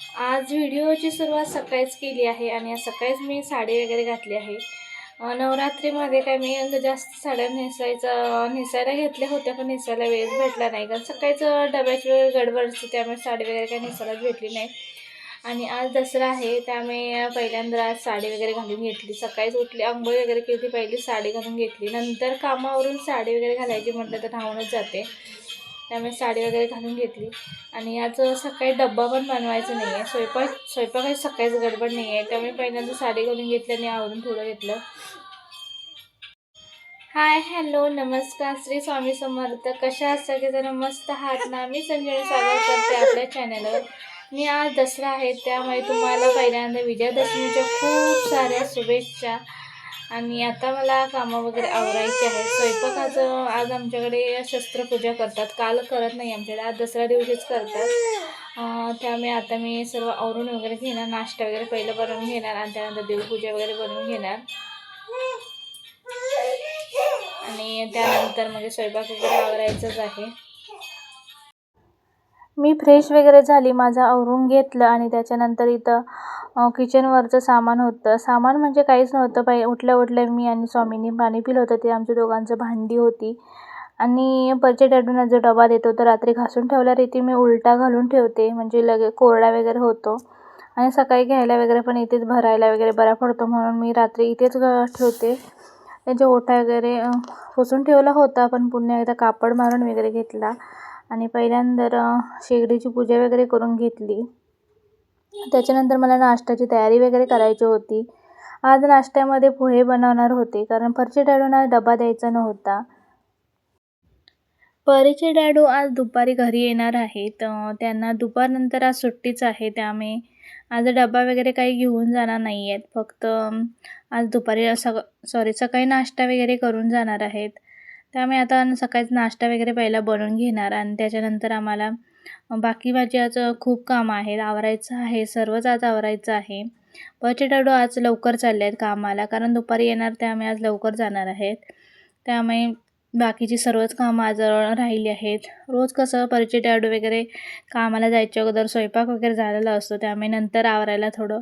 आज व्हिडिओची सुरुवात सकाळीच केली आहे आणि आज सकाळीच मी साडी वगैरे घातली आहे. नवरात्रीमध्ये काय मी जास्त साड्या नेसायचं नेसायला घेतल्या होत्या पण नेसायला वेळच भेटला नाही. कारण सकाळीच डब्याची वेळ गडबड असते त्यामुळे साडी वगैरे काही नेसायलाच भेटली नाही. आणि आज दसरा आहे त्यामुळे पहिल्यांदा आज साडी वगैरे घालून घेतली. सकाळीच उठली आंघोळ वगैरे केली पहिली साडी घालून घेतली. नंतर कामावरून साडी वगैरे घालायची म्हटलं तर राहूनच जाते. त्यामुळे साडी वगैरे घालून घेतली. आणि आज सकाळी डब्बा पण बनवायचा नाही आहे स्वयंपाक स्वयंपाकाची सकाळीच गडबड नाही आहे त्यामुळे पहिल्यांदा साडी घालून घेतली आणि आवरून थोडं घेतलं. हाय हॅलो नमस्कार. श्री स्वामी समर्थ. कशा आहात? सगळेजण मस्त आहात ना? मी संजय स्वागत करते आपल्या चॅनलवर मी आज दसरा आहे त्यामुळे तुम्हाला पहिल्यांदा विजयादशमीच्या खूप साऱ्या शुभेच्छा. आणि आता मला कामं वगैरे आवरायची आहेत. स्वयंपाकाचं आज आमच्याकडे शस्त्रपूजा करतात. काल करत नाही आमच्याकडे आज दसऱ्या दिवशीच करतात. त्यामुळे आता मी सर्व आवरून वगैरे घेणार नाश्ता वगैरे पहिलं बनवून घेणार आणि त्यानंतर देवपूजा वगैरे बनवून घेणार. आणि त्यानंतर म्हणजे स्वयंपाक वगैरे आवरायचंच आहे. मी फ्रेश वगैरे झाली माझं आवरून घेतलं आणि त्याच्यानंतर इथं किचनवरचं सामान होतं. सामान म्हणजे काहीच नव्हतं पाहि उठल्या उठल्या मी आणि स्वामींनी पाणी पिलं होतं. ते आमच्या दोघांचं भांडी होती. आणि परचे डॅडूंना जो डबा देतो तर रात्री घासून ठेवल्या रीती मी उलटा घालून ठेवते. म्हणजे लगे कोरडा वगैरे होतो. आणि सकाळी घ्यायला वगैरे पण इथेच भरायला वगैरे बरा पडतो. म्हणून मी रात्री इथेच ठेवते. त्याचे ओठा वगैरे पुसून ठेवला होता. पण पुन्हा एकदा कापड मारून वगैरे घेतला. आणि पहिल्यांदा शेगडीची पूजा वगैरे करून घेतली. त्याच्यानंतर मला नाश्त्याची तयारी वगैरे करायची होती. आज नाश्त्यामध्ये पोहे बनवणार होते कारण फरचे डॅडूंना डबा द्यायचा नव्हता. परीचे डॅडू आज दुपारी घरी येणार आहेत. त्यांना दुपारनंतर आज सुट्टीच आहे त्यामुळे आज डबा वगैरे काही घेऊन जाणार नाही आहेत फक्त आज दुपारी सग सॉरी सकाळी नाश्ता वगैरे करून जाणार आहेत. त्यामुळे आता सकाळचा नाश्ता वगैरे पहिला बनवून घेणार आणि त्याच्यानंतर आम्हाला बाकी माझी आज खूप कामं आहेत आवरायचं आहे सर्वच आज आवरायचं आहे. बचेटाडू आज लवकर चालले आहेत कामाला कारण दुपारी येणार त्यामुळे आज लवकर जाणार आहेत. त्यामुळे बाकीची सर्वच कामं आज राहिली आहेत. रोज कसं परिचय वगैरे कामाला जायच्या अगोदर स्वयंपाक वगैरे झालेला असतो त्यामुळे नंतर आवरायला थोडं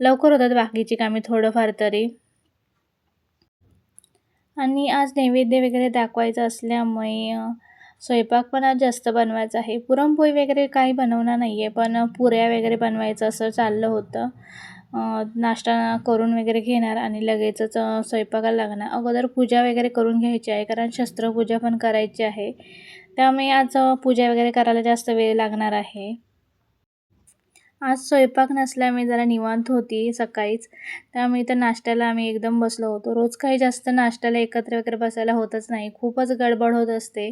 लवकर होतात बाकीची कामे थोडंफार तरी. आणि आज नैवेद्य वगैरे दाखवायचं असल्यामुळे स्वयंपाक पण आज जास्त बनवायचा आहे. पुरणपोळी वगैरे काही बनवणार नाही आहे पण पुऱ्या वगैरे बनवायचं असं चाललं होतं. नाश्ता करून वगैरे घेणार आणि लगेचच स्वयंपाकाला लागणार. अगोदर पूजा वगैरे करून घ्यायची आहे कारण शस्त्रपूजा पण करायची आहे. त्यामुळे आज पूजा वगैरे करायला जास्त वेळ लागणार आहे. आज स्वयंपाक नसल्यामुळे जरा निवांत होती सकाळीच. त्यामुळे तर नाश्त्याला आम्ही एकदम बसलो होतो. रोज काही जास्त नाश्त्याला एकत्र वगैरे बसायला होतच नाही. खूपच गडबड होत असते.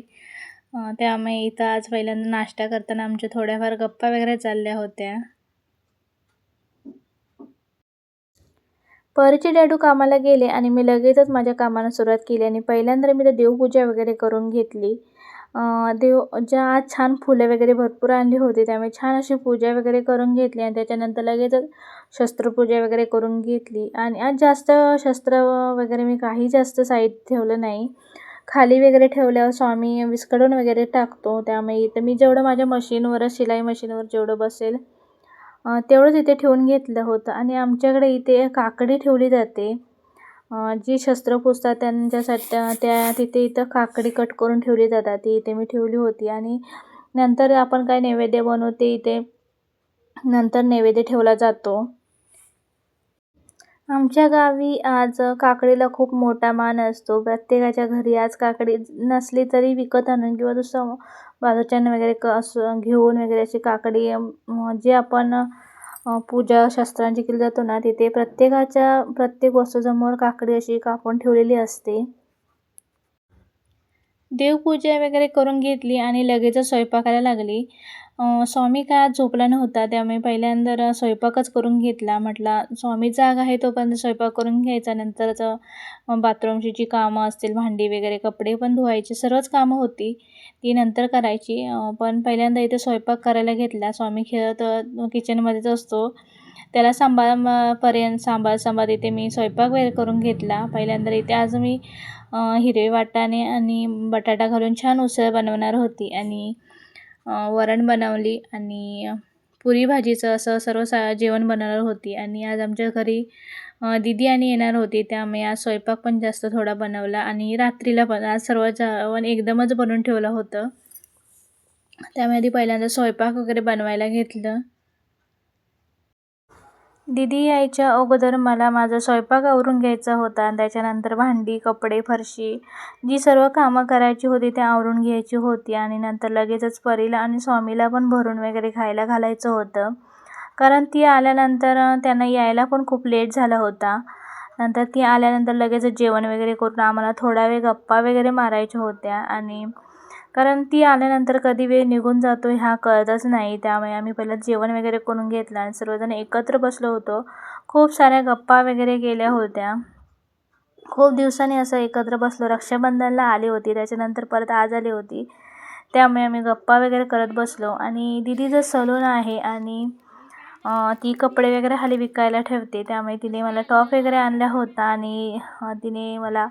त्यामुळे इथं आज पहिल्यांदा नाश्ता करताना आमच्या थोड्याफार गप्पा वगैरे चालल्या होत्या. परचे डॅडू कामाला गेले आणि मी लगेचच माझ्या कामाला सुरुवात केली आणि पहिल्यांदा मी तर देवपूजा वगैरे करून घेतली. देव ज्या आज छान फुलं वगैरे भरपूर आणली होती त्यामुळे छान अशी पूजा वगैरे करून घेतली आणि त्याच्यानंतर लगेचच शस्त्रपूजा वगैरे करून घेतली. आणि आज जास्त शस्त्र वगैरे मी काही जास्त साहित्य ठेवलं नाही. खाली वगैरे ठेवल्यावर स्वामी विस्कडून वगैरे टाकतो. त्यामुळे इथं मी जेवढं माझ्या मशीनवरच शिलाई मशीनवर जेवढं बसेल तेवढंच इथे ठेवून घेतलं होतं. आणि आमच्याकडे इथे काकडी ठेवली जाते. जी शस्त्र पुजतात त्यांच्यासाठी त्या तिथे इथं काकडी कट करून ठेवली जातात. ती इथे मी ठेवली होती आणि नंतर आपण काय नैवेद्य बनवते इथे? नंतर नैवेद्य ठेवला जातो. आमच्या गावी आज काकडीला खूप मोठा मान असतो. प्रत्येकाच्या घरी आज काकडी नसली तरी विकत आणून किंवा दुसरं बाजूच्यानं वगैरे क असं घेऊन वगैरे अशी काकडी जे आपण पूजा शास्त्रांची केली जातो ना तिथे प्रत्येकाच्या प्रत्येक वस्तूसमोर काकडी अशी कापून ठेवलेली असते. देवपूजा वगैरे करून घेतली आणि लगेचच स्वयंपाकाला लागली. स्वामी काय आज झोपला नव्हता त्यामुळे पहिल्यांदा स्वयंपाकच करून घेतला. म्हटला स्वामी जाग आहे तोपर्यंत स्वयंपाक करून घ्यायचा. नंतरच बाथरूमची जी कामं असतील भांडी वगैरे कपडे पण धुवायची सर्वच कामं होती. ती नंतर करायची. पण पहिल्यांदा इथे स्वयंपाक करायला घेतला. स्वामी खेळत किचनमध्येच असतो. त्याला सांभाळ पर्यंत सांभाळ सांभाळ इथे मी स्वयंपाक वगैरे करून घेतला. पहिल्यांदा इथे आज मी हिरवे वाटाणे आणि बटाटा घालून छान उसळ बनवणार होती. आणि वरण बनवली आणि पुरी भाजीचं असं सर्व सा जेवण बनवणार होती. आणि आज आमच्या घरी दीदी आणि येणार होती त्यामुळे आज स्वयंपाक पण जास्त थोडा बनवला आणि रात्रीला पण आज सर्व जेवण एकदमच बनवून ठेवलं होतं. त्यामुळे आधी पहिल्यांदा स्वयंपाक वगैरे बनवायला घेतलं. दीदी यायच्या अगोदर मला माझा स्वयंपाक आवरून घ्यायचा होता. आणि त्याच्यानंतर भांडी कपडे फरशी जी सर्व कामं करायची होती ते आवरून घ्यायची होती आणि नंतर लगेचच परीला आणि स्वामीला पण भरून वगैरे खायला घालायचं होतं. कारण ती आल्यानंतर त्यांना यायला पण खूप लेट झाला होता. नंतर ती आल्यानंतर लगेचच जेवण वगैरे करून आम्हाला थोडा वेळ गप्पा वगैरे मारायच्या होत्या. आणि कारण ती आल्यानंतर कधी वेळ निघून जातो ह्या कळतच नाही. त्यामुळे आम्ही पहिलं जेवण वगैरे करून घेतलं आणि सर्वजण एकत्र बसलो होतो. खूप साऱ्या गप्पा वगैरे केल्या होत्या. खूप दिवसांनी असं एकत्र बसलो. रक्षाबंधनला आली होती. त्याच्यानंतर परत आज आली होती. त्यामुळे आम्ही गप्पा वगैरे करत बसलो. आणि दिदीचं सलून आहे आणि ती कपडे वगैरे खाली विकायला ठेवते. त्यामुळे तिने मला टॉप वगैरे आणला होता आणि तिने मला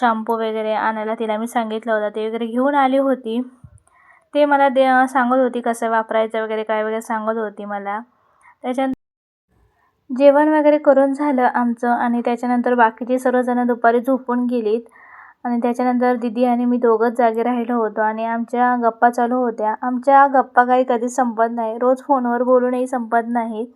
शॅम्पू वगैरे आणायला तिला मी सांगितलं होतं. ते वगैरे घेऊन आली होती. ते मला दे सांगत होती कसं वापरायचं वगैरे काय वगैरे सांगत होती मला. त्याच्या जेवण वगैरे करून झालं आमचं आणि त्याच्यानंतर बाकीचे सर्वजणं दुपारी झोपून गेलीत. आणि त्याच्यानंतर दिदी आणि मी दोघंच जागे राहिलो होतो आणि आमच्या गप्पा चालू होत्या. आमच्या गप्पा काही कधीच संपत नाही. रोज फोनवर बोलूनही संपत नाहीत.